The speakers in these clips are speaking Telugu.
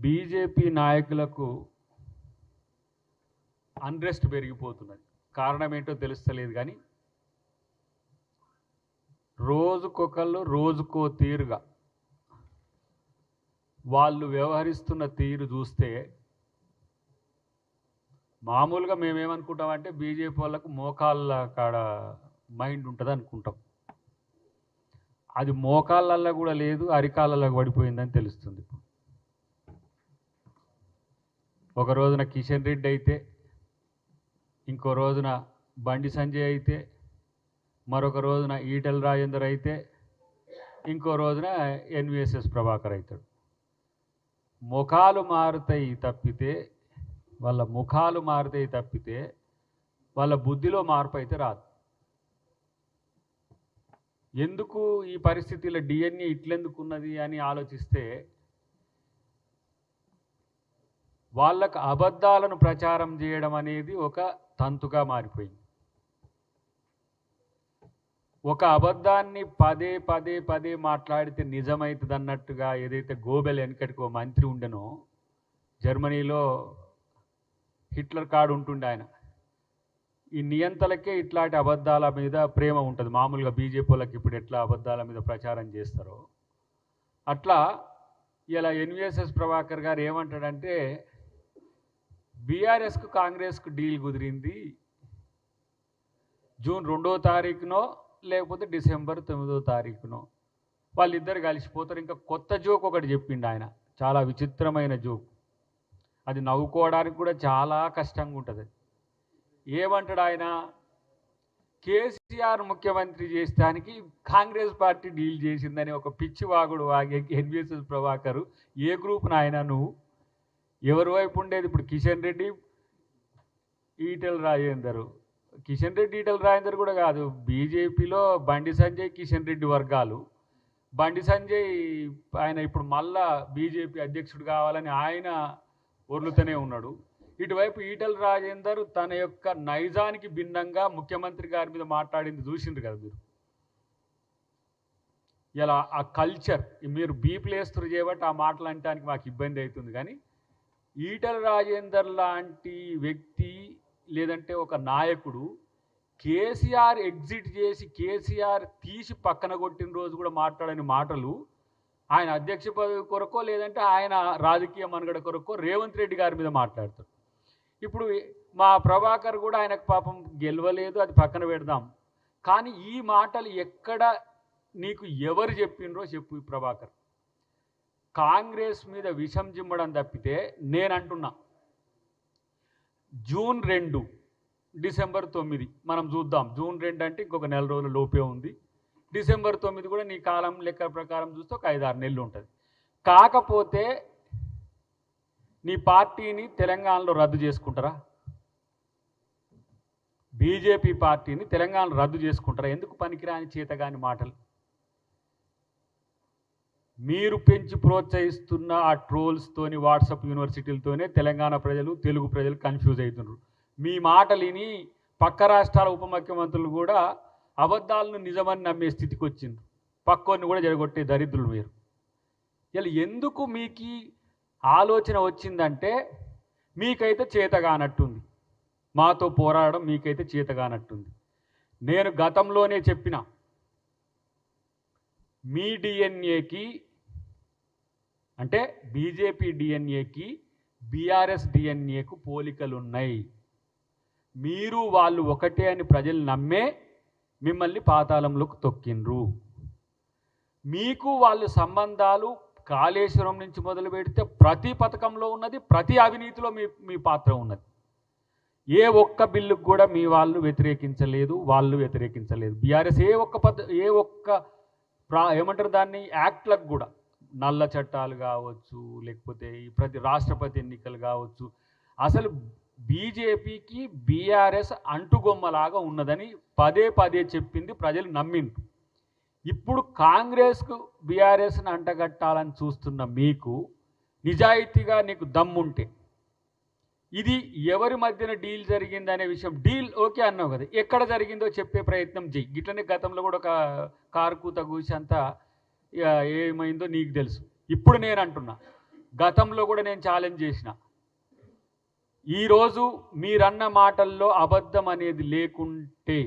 బీజేపీ నాయకులకు అన్రెస్ట్ పెరిగిపోతున్నది. కారణం ఏంటో తెలుస్తలేదు కానీ రోజుకొకళ్ళు రోజుకో తీరుగా వాళ్ళు వ్యవహరిస్తున్న తీరు చూస్తే మామూలుగా మేమేమనుకుంటామంటే బీజేపీ వాళ్ళకు మోకాళ్ళ కాడ మైండ్ ఉంటుంది అనుకుంటాం. అది మోకాళ్ళల్లో కూడా లేదు అరికాళ్ళల్లో పడిపోయిందని తెలుస్తుంది ఇప్పుడు. ఒక రోజున కిషన్ రెడ్డి అయితే ఇంకో రోజున బండి సంజయ్ అయితే మరొక రోజున ఈటెల రాజేందర్ అయితే ఇంకో రోజున ఎన్విఎస్ఎస్ ప్రభాకర్ అవుతాడు. ముఖాలు మారుతాయి తప్పితే వాళ్ళ ముఖాలు మారుతాయి తప్పితే వాళ్ళ బుద్ధిలో మార్పు అయితే రాదు. ఎందుకు ఈ పరిస్థితిలో డిఎన్ఏ ఇట్లెందుకు ఉన్నది అని ఆలోచిస్తే వాళ్ళకు అబద్ధాలను ప్రచారం చేయడం అనేది ఒక తంతుగా మారిపోయింది. ఒక అబద్ధాన్ని పదే పదే పదే మాట్లాడితే నిజమవుతుంది అన్నట్టుగా ఏదైతే గోబెల్ వెనకటికి ఓ మంత్రి ఉండెనో జర్మనీలో హిట్లర్ కార్డు ఉంటుండే ఆయన. ఈ నియంతలకే ఇట్లాంటి అబద్ధాల మీద ప్రేమ ఉంటుంది. మామూలుగా బీజేపీ వాళ్ళకి ఇప్పుడు ఎట్లా అబద్ధాల మీద ప్రచారం చేస్తారో. అట్లా ఇలా ఎన్విఎస్ఎస్ ప్రభాకర్ గారు ఏమంటాడంటే బీఆర్ఎస్కు కాంగ్రెస్కు డీల్ కుదిరింది జూన్ రెండో తారీఖునో లేకపోతే డిసెంబర్ తొమ్మిదో తారీఖునో. వాళ్ళిద్దరు కలిసిపోతారు. ఇంకా కొత్త జోక్ ఒకటి చెప్పిండు ఆయన. చాలా విచిత్రమైన జోక్. అది నవ్వుకోవడానికి కూడా చాలా కష్టంగా ఉంటుంది. ఏమంటాడు ఆయన? కేసీఆర్ ముఖ్యమంత్రి చేస్తానికి కాంగ్రెస్ పార్టీ డీల్ చేసిందని ఒక పిచ్చి వాగుడు వాగే ఎన్విఎస్ఎస్ ప్రభాకర్ ఏ గ్రూప్ నాయన నువ్వు? ఎవరి వైపు ఉండేది? ఇప్పుడు కిషన్ రెడ్డి ఈటెల రాజేందర్. కిషన్ రెడ్డి ఈటెల రాజేందర్ కూడా కాదు. బీజేపీలో బండి సంజయ్ కిషన్ రెడ్డి వర్గాలు. బండి సంజయ్ ఆయన ఇప్పుడు మళ్ళా బీజేపీ అధ్యక్షుడు కావాలని ఆయన ఒర్లుతూనే ఉన్నాడు. ఇటువైపు ఈటెల రాజేందర్ తన యొక్క నైజానికి భిన్నంగా ముఖ్యమంత్రి గారి మీద మాట్లాడింది చూసిండ్రు కదా మీరు? ఇలా ఆ కల్చర్ మీరు బీప్లేస్తులు చేయబట్టి ఆ మాటలు అంటానికి మాకు ఇబ్బంది అవుతుంది. కానీ ఈటల రాజేందర్ లాంటి వ్యక్తి లేదంటే ఒక నాయకుడు కేసీఆర్ ఎగ్జిట్ చేసి కేసీఆర్ తీసి పక్కన కొట్టిన రోజు కూడా మాట్లాడని మాటలు ఆయన అధ్యక్ష పదవి కొరకో లేదంటే ఆయన రాజకీయ మనుగడ కొరకో రేవంత్ రెడ్డి గారి మీద మాట్లాడతాడు. ఇప్పుడు మా ప్రభాకర్ కూడా ఆయనకు పాపం గెలవలేదు అది పక్కన పెడదాం. కానీ ఈ మాటలు ఎక్కడ నీకు ఎవరు చెప్పిండ్రో చెప్పు ప్రభాకర్. కాంగ్రెస్ మీద విషం జిమ్మడం తప్పితే నేను అంటున్నా జూన్ రెండు డిసెంబర్ తొమ్మిది మనం చూద్దాం. జూన్ రెండు అంటే ఇంకొక నెల రోజుల లోపే ఉంది. డిసెంబర్ తొమ్మిది కూడా నీ కాలం లెక్క ప్రకారం చూస్తే ఒక ఐదారు నెలలు ఉంటుంది. కాకపోతే నీ పార్టీని తెలంగాణలో రద్దు చేసుకుంటారా? బీజేపీ పార్టీని తెలంగాణలో రద్దు చేసుకుంటారా? ఎందుకు పనికిరాని చేతగాని మాటలు? మీరు పెంచి ప్రోత్సహిస్తున్న ఆ ట్రోల్స్తోని వాట్సాప్ యూనివర్సిటీలతోనే తెలంగాణ ప్రజలు తెలుగు ప్రజలు కన్ఫ్యూజ్ అవుతున్నారు మీ మాటలిని పక్క రాష్ట్రాల ఉప ముఖ్యమంత్రులు కూడా అబద్ధాలను నిజమని నమ్మే స్థితికి వచ్చింది పక్కోని కూడా జరగొట్టే దరిద్రులు మీరు ఇలా ఎందుకు మీకు ఆలోచన వచ్చిందంటే మీకైతే చేతగానట్టుంది. మాతో పోరాడడం మీకైతే చేతగానట్టుంది. నేను గతంలోనే చెప్పిన మీ డిఎన్ఏకి అంటే బీజేపీ డిఎన్ఏకి బీఆర్ఎస్ డిఎన్ఏకు పోలికలు ఉన్నాయి మీరు వాళ్ళు ఒకటే అని ప్రజలు నమ్మే మిమ్మల్ని పాతాళంలోకి తొక్కిండ్రు. మీకు వాళ్ళు సంబంధాలు కాళేశ్వరం నుంచి మొదలు పెడితే ప్రతి పథకంలో ఉన్నది ప్రతి అవినీతిలో మీ మీ పాత్ర ఉన్నది. ఏ ఒక్క బిల్లుకు కూడా మీ వాళ్ళు వ్యతిరేకించలేదు వాళ్ళు వ్యతిరేకించలేదు. బీఆర్ఎస్ ఏ ఒక్క పద ఏ ఒక్క ప్రా ఏమంటారు దాన్ని యాక్ట్లకు కూడా. నల్ల చట్టాలు కావచ్చు లేకపోతే ఈ ప్రతి రాష్ట్రపతి ఎన్నికలు కావచ్చు అసలు బీజేపీకి బీఆర్ఎస్ అంటుగొమ్మలాగా ఉన్నదని పదే పదే చెప్పింది ప్రజలు నమ్మిండ్రు. ఇప్పుడు కాంగ్రెస్కు బీఆర్ఎస్ని అంటగట్టాలని చూస్తున్న మీకు నిజాయితీగా నీకు దమ్ముంటే ఇది ఎవరి మధ్యన డీల్ జరిగింది అనే విషయం. డీల్ ఓకే అన్నావు కదా ఎక్కడ జరిగిందో చెప్పే ప్రయత్నం చెయ్యి. గిట్లనే గతంలో కూడా ఒక కారు కూత అంతా ఏమైందో నీకు తెలుసు. ఇప్పుడు నేను అంటున్నా గతంలో కూడా నేను ఛాలెంజ్ చేసిన. ఈరోజు మీరన్న మాటల్లో అబద్ధం అనేది లేకుంటే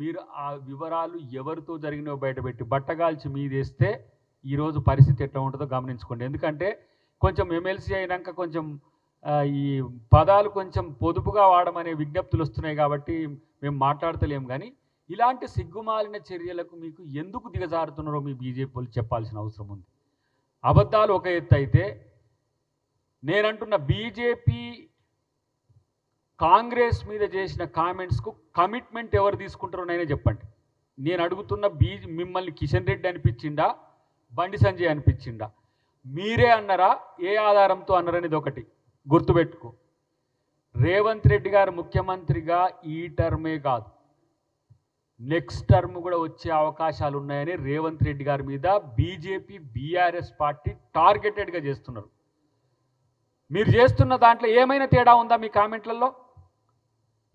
మీరు ఆ వివరాలు ఎవరితో జరిగినో బయటపెట్టి బట్టగాల్చి మీదేస్తే ఈరోజు పరిస్థితి ఎట్లా ఉంటుందో గమనించుకోండి. ఎందుకంటే కొంచెం ఎమ్మెల్సీ అయినాక కొంచెం ఈ పదాలు కొంచెం పొదుపుగా వాడమనే విజ్ఞప్తులు వస్తున్నాయి కాబట్టి మేము మాట్లాడతలేం. కానీ ఇలాంటి సిగ్గుమాలిన చర్యలకు మీకు ఎందుకు దిగజారుతున్నారో మీ బీజేపీ వాళ్ళు చెప్పాల్సిన అవసరం ఉంది. అబద్ధాలు ఒక ఎత్తు అయితే నేనంటున్న బీజేపీ కాంగ్రెస్ మీద చేసిన కామెంట్స్కు కమిట్మెంట్ ఎవరు తీసుకుంటారో నేనే చెప్పండి. నేను అడుగుతున్న బీ మిమ్మల్ని కిషన్ రెడ్డి అనిపించిందా? బండి సంజయ్ అనిపించిందా? మీరే అన్నారా? ఏ ఆధారంతో అన్నారనేది ఒకటి గుర్తుపెట్టుకో. రేవంత్ రెడ్డి గారు ముఖ్యమంత్రిగా ఈ టర్మే కాదు. నెక్స్ట్ టర్మ్ కూడా వచ్చే అవకాశాలు ఉన్నాయని రేవంత్ రెడ్డి గారి మీద బీజేపీ బీఆర్ఎస్ పార్టీ టార్గెటెడ్గా చేస్తున్నారు. మీరు చేస్తున్న దాంట్లో ఏమైనా తేడా ఉందా మీ కామెంట్లలో?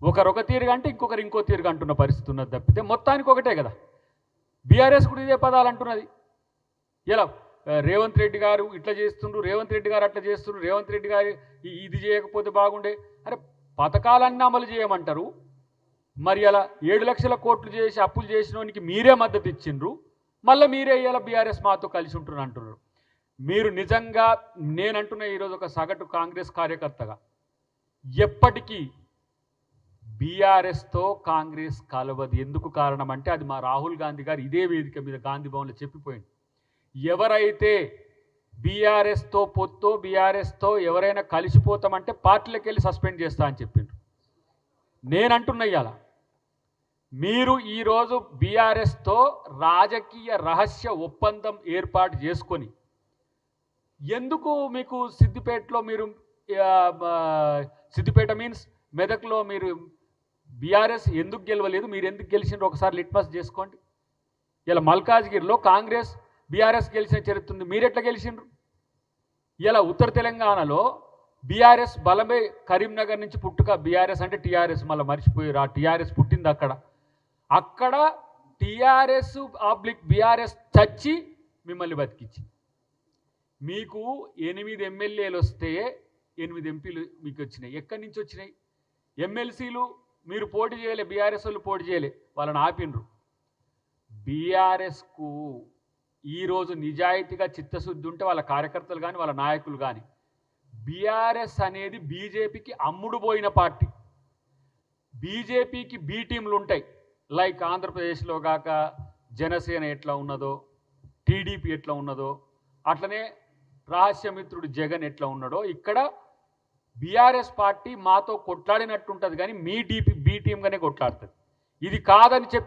ఒకరు ఒక తీరుగా అంటే ఇంకొకరు ఇంకో తీరుగా అంటున్న పరిస్థితి ఉన్నది తప్పితే మొత్తానికి ఒకటే కదా. బీఆర్ఎస్ కూడా ఇదే పదాలు అంటున్నది. ఎలా? రేవంత్ రెడ్డి గారు ఇట్లా చేస్తుండ్రు రేవంత్ రెడ్డి గారు అట్లా చేస్తుండ్రు రేవంత్ రెడ్డి గారు ఇది చేయకపోతే బాగుండే. అరే పథకాలన్నీ అమలు చేయమంటారు. మరి అలా ఏడు లక్షల కోట్లు చేసి అప్పులు చేసినోనికి మీరే మద్దతు ఇచ్చిండ్రు. మళ్ళీ మీరే ఇవాళ బీఆర్ఎస్ మాతో కలిసి ఉంటున్నారు అంటున్నారు. మీరు నిజంగా నేనంటున్న ఈరోజు ఒక సగటు కాంగ్రెస్ కార్యకర్తగా ఎప్పటికీ బీఆర్ఎస్తో కాంగ్రెస్ కలవదు. ఎందుకు కారణం అంటే అది మా రాహుల్ గాంధీ గారు ఇదే వేదిక మీద గాంధీ భవన్లో చెప్పిపోయింది. ఎవరైతే బీఆర్ఎస్తో పొత్తో బీఆర్ఎస్తో ఎవరైనా కలిసిపోతామంటే పార్టీలకు వెళ్ళి సస్పెండ్ చేస్తా అని చెప్పిండ్రు. నేనంటున్నా ఇవాళ మీరు ఈరోజు బీఆర్ఎస్తో రాజకీయ రహస్య ఒప్పందం ఏర్పాటు చేసుకొని ఎందుకు మీకు సిద్దిపేటలో మీరు సిద్దిపేట మీన్స్ మెదక్లో మీరు బీఆర్ఎస్ ఎందుకు గెలవలేదు? మీరు ఎందుకు గెలిచిండ్రు? ఒకసారి లిట్మస్ చేసుకోండి. ఇలా మల్కాజ్గిరిలో కాంగ్రెస్ బీఆర్ఎస్ గెలిచిన చరిత్ర ఉంది. మీరు ఎట్లా గెలిచిండ్రు? ఇలా ఉత్తర తెలంగాణలో బీఆర్ఎస్ బలమే కరీంనగర్ నుంచి పుట్టుక బీఆర్ఎస్ అంటే టీఆర్ఎస్ మళ్ళీ మర్చిపోయారు. ఆ టీఆర్ఎస్ పుట్టింది అక్కడ. అక్కడ టీఆర్ఎస్ ఆబ్లిక్ బీఆర్ఎస్ చచ్చి మిమ్మల్ని బతికించింది మీకు ఎనిమిది ఎమ్మెల్యేలు వస్తే ఎనిమిది ఎంపీలు మీకు వచ్చినాయి. ఎక్కడి నుంచి వచ్చినాయి? ఎమ్మెల్సీలు మీరు పోటీ చేయలే బీఆర్ఎస్ వాళ్ళు పోటీ చేయలే వాళ్ళని ఆపిండ్రు బీఆర్ఎస్కు ఈరోజు నిజాయితీగా చిత్తశుద్ధి ఉంటే వాళ్ళ కార్యకర్తలు కానీ వాళ్ళ నాయకులు కానీ బీఆర్ఎస్ అనేది బీజేపీకి అమ్ముడు పోయిన పార్టీ. బీజేపీకి బీ టీంలు ఉంటాయి. లైక్ ఆంధ్రప్రదేశ్లో కాక జనసేన ఎట్లా ఉన్నదో టీడీపీ ఎట్లా ఉన్నదో అట్లనే రహస్యమిత్రుడు జగన్ ఎట్లా ఉన్నాడో ఇక్కడ బీఆర్ఎస్ పార్టీ మాతో కొట్లాడినట్టు ఉంటుంది కానీ మీ డీపీ బీ టీంగానే కొట్లాడుతుంది. ఇది కాదని చెప్పి